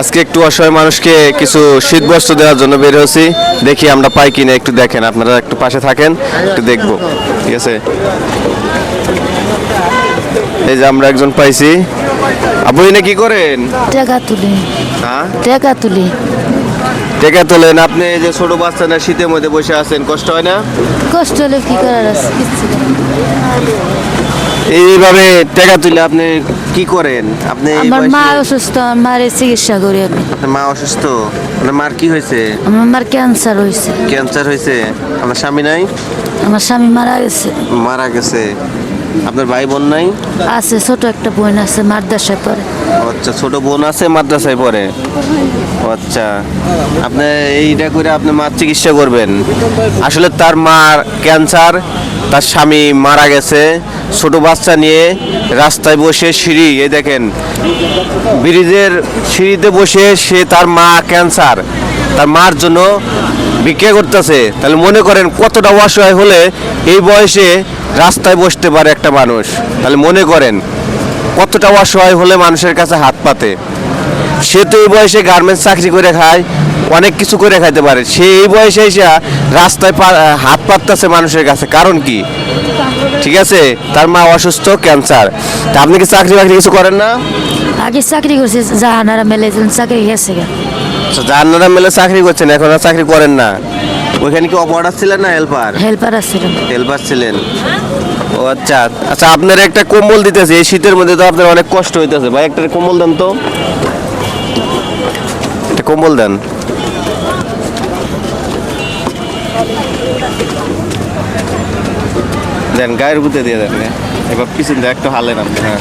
আজকে একটু অসহায় মানুষকে কিছু শীত বস্ত্র দেওয়ার জন্য বের হয়েছি। দেখি আমরা পাই কিনা একটু দেখেন আপনারা একটু পাশে থাকেন একটু দেখব ঠিক আছে? এই যে আমরা একজন পাইছি। আপু এনে কি করেন? টাকা তুলি। হ্যাঁ? টাকা তুলি। টেকা তোলেন আপনি এই যে ছোট বাচ্চা না শীতের মধ্যে বসে আছেন কষ্ট হয় না? কষ্ট হলে কি করার আছে। এইভাবে টাকা তুলে আপনি কি করেন? আপনি আমার মা অসুস্থ আমার চিকিৎসা করি আমি। মা অসুস্থ? মানে মার কি হয়েছে? আমার মার ক্যান্সার হয়েছে। ক্যান্সার হয়েছে। আপনার স্বামী নাই? আমার স্বামী মারা গেছে। মারা গেছে। আপনার ভাই বোন নাই? আছে ছোট একটা বোন আছে মাদ্রাসায় পড়ে। আচ্ছা ছোট বোন আছে মাদ্রাসায় পড়ে? আচ্ছা। আপনি এইটা করে আপনি মার চিকিৎসা করবেন। আসলে তার মার ক্যান্সার তার স্বামী মারা গেছে। ছোট বাচ্চা নিয়ে রাস্তায় বসে সিঁড়ি এই দেখেন ব্রিজের সিঁড়িতে বসে সে তার মা ক্যান্সার তার মার জন্য ভিক্ষা করতেছে। তাহলে মনে করেন কতটা অসহায় হলে এই বয়সে রাস্তায় বসতে পারে একটা মানুষ তাহলে মনে করেন কতটা অসহায় হলে মানুষের কাছে হাত পাতে। সে তো এই বয়সে গার্মেন্টস চাকরি করে খায় অনেক কিছু করে খাইতে পারে। সে এই বয়সে এসে রাস্তায় হাত পাততেছে মানুষের কাছে কারণ কি? ঠিক আছে? তার মা অসুস্থ ক্যান্সার। তা আপনি কি চাকরি বাকরি কিছু করেন না? আগে চাকরি করছে জাহানারা মেলে চাকরি গেছে আচ্ছা, মেলে চাকরি করছেন এখন আর চাকরি করেন না। ওইখানে কি অপারেটার ছিলেন না হেল্পার হেল্পার আছিল হেল্পার ছিলেন। ও আচ্ছা আচ্ছা আপনার একটা কম্বল দিতেছে এই শীতের মধ্যে তো আপনার অনেক কষ্ট হইতেছে। ভাই একটা কম্বল দেন তো। একটা কম্বল দেন। দেন গায়ের বুতে দিয়ে দেন হ্যাঁ। এবার পিছন দিয়ে একটু হালেন আপনি হ্যাঁ।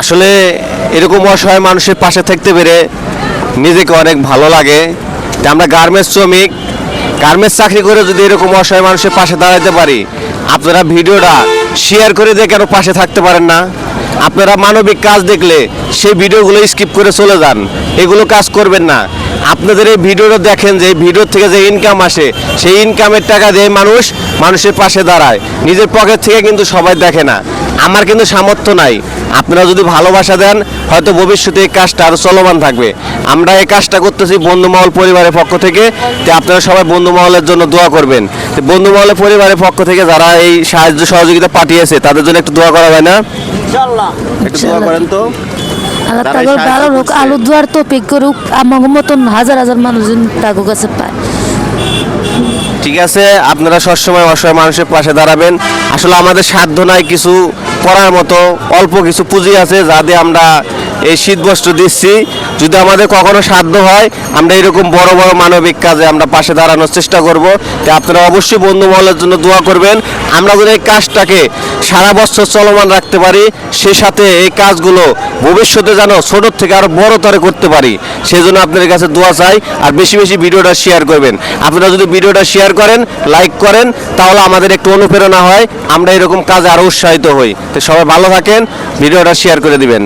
আসলে এরকম অসহায় মানুষের পাশে থাকতে পেরে নিজেকে অনেক ভালো লাগে যে আমরা গার্মেন্টস শ্রমিক, গার্মেন্টস চাকরি করে যদি এরকম অসহায় মানুষের পাশে দাঁড়াতে পারি, আপনারা ভিডিওটা শেয়ার করে দিয়ে কেন পাশে থাকতে পারেন না? আপনারা মানবিক কাজ দেখলে সেই ভিডিওগুলো স্কিপ করে চলে যান। এগুলো কাজ করবেন না। আপনাদের এই ভিডিওটা দেখেন যে ভিডিও থেকে যে ইনকাম আসে, সেই ইনকামের টাকা দিয়ে মানুষ মানুষের পাশে দাঁড়ায়। নিজের পকেট থেকে কিন্তু সবাই দেখে না। আমার কিন্তু সামর্থ্য নাই। আপনারা যদি ভালোবাসা দেন, হয়তো ভবিষ্যতে এই কাজটা আরও চলমান থাকবে। আমরা এই কাজটা করতেছি বন্ধুমহল পরিবারের পক্ষ থেকে। যে আপনারা সবাই বন্ধুমহলের জন্য দোয়া করবেন। বন্ধুমহলের পরিবারের পক্ষ থেকে যারা এই সাহায্য সহযোগিতা পাঠিয়েছে, তাদের জন্য একটু দোয়া করা হয় না? একটু দোয়া করেন তো। আল্লাহ তাগর ভালো হোক আলু দুয়ার তো পিক করুক আমার মতন হাজার হাজার মানুষ তাগো কাছে পায়। ঠিক আছে আপনারা সবসময় অসহায় মানুষের পাশে দাঁড়াবেন। আসলে আমাদের সাধ্য নাই কিছু করার মতো অল্প কিছু পুঁজি আছে যা দিয়ে আমরা এই শীত বস্ত্র দিচ্ছি। যদি আমাদের কখনো সাধ্য হয়, আমরা এরকম বড় বড় মানবিক কাজে আমরা পাশে দাঁড়ানোর চেষ্টা করব। তো আপনারা অবশ্যই বন্ধু মহলের জন্য দোয়া করবেন। আমরা যদি এই কাজটাকে সারা বছর চলমান রাখতে পারি, সে সাথে এই কাজগুলো ভবিষ্যতে যেন ছোট থেকে আরও বড় তরে করতে পারি। সেই জন্য আপনাদের কাছে দোয়া চাই, আর বেশি বেশি ভিডিওটা শেয়ার করবেন। আপনারা যদি ভিডিওটা শেয়ার করেন লাইক করেন, তাহলে আমাদের একটু অনুপ্রেরণা হয়, আমরা এরকম কাজে আরও উৎসাহিত হই। তো সবাই ভালো থাকেন, ভিডিওটা শেয়ার করে দিবেন।